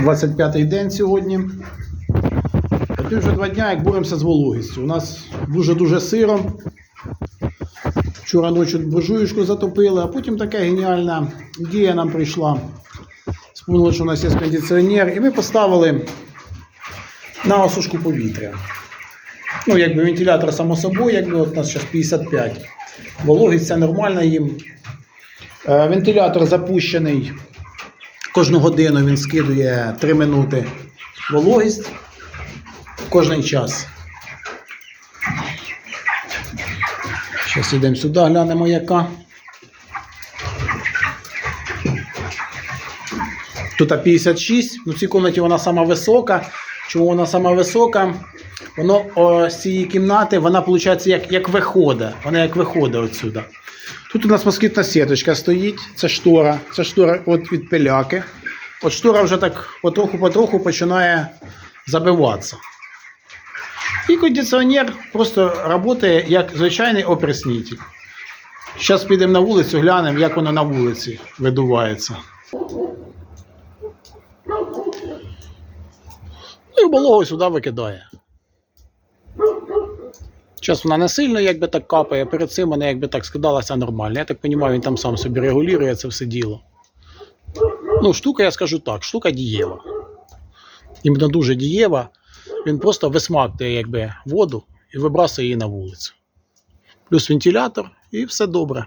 25-й день сьогодні. От ми вже два дня, як боремося з вологістю. У нас дуже-дуже сиро. Вчора ночі буржуєчку затопили, а потім така геніальна ідея нам прийшла. Спомнили, що у нас є кондиціонер, і ми поставили на осушку повітря. Ну, якби вентилятор, само собою, якби от у нас зараз 55. Вологість це нормальна їм. Е, Вентилятор запущений. Кожну годину він скидує 3 минути вологість. Кожний час. Зараз йдемо сюди, глянемо яка. Тут 56, ну в цій кімнаті вона сама висока. Чому вона сама висока? Воно о, з цієї кімнати, вона виходить як, як виходить. Вона як виходить отсюди. Тут у нас москітна сіточка стоїть, це штора. Це штора от від пиляки. От штора вже так потроху-потроху починає забиватися. І кондиціонер просто працює як звичайний опреснитель. Зараз підемо на вулицю, глянемо, як воно на вулиці видувається. Ну і вологу сюди викидає. Зараз вона не сильно якби так капає, перед цим вона якби так скидалася нормально. Я так розумію, він там сам собі регулює це все діло. Ну, штука, я скажу так, штука дієва. Іменно дуже дієва. Він просто висмактує якби воду і вибрасує її на вулицю. Плюс вентилятор і все добре.